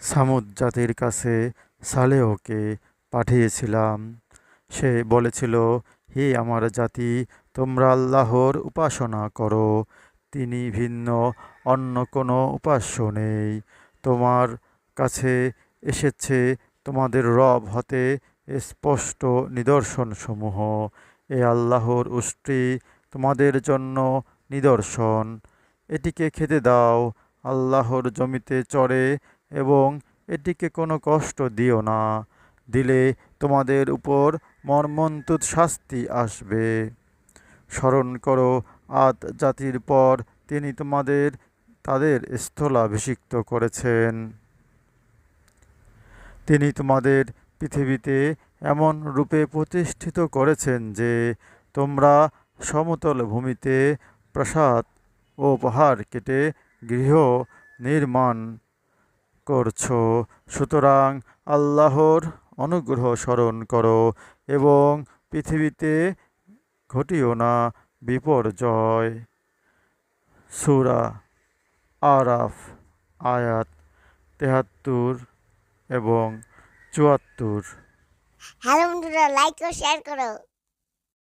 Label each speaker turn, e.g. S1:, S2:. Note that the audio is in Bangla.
S1: সামুদ জাতির কাছে সালেহকে পাঠিয়েছিলাম। সে বলেছিল, হে আমার জাতি, তোমরা আল্লাহর উপাসনা করো। তিনি ভিন্ন, অন্য কোনো উপাস্য নেই। তোমার কাছে এসেছে তোমাদের রব হতে স্পষ্ট নিদর্শনসমূহ। এ আল্লাহর উষ্টি তোমাদের জন্য নিদর্শন। এটিকে খেতে দাও। আল্লাহর জমিতে চড়ে এবং এটিকে কোনো কষ্ট দিও না। দিলে তোমাদের উপর মর্মন্তুদ শাস্তি আসবে। স্মরণ করো, আদ জাতির পর তিনি তোমাদের, তাদের স্থলাভিষিক্ত করেছেন। তিনি তোমাদের পৃথিবীতে এমন রূপে প্রতিষ্ঠিত করেছেন যে তোমরা সমতল ভূমিতে প্রাসাদ ও পাহাড় কেটে গৃহ নির্মাণ করছ। সুতরাং আল্লাহর অনুগ্রহ স্মরণ করো এবং পৃথিবীতে ঘটিও না বিপর্যয়। সুরা আরাফ, আয়াত তেহাত্তর এবং চুয়াত্তর।
S2: হ্যালো বন্ধুরা লাইক ও শেয়ার করো।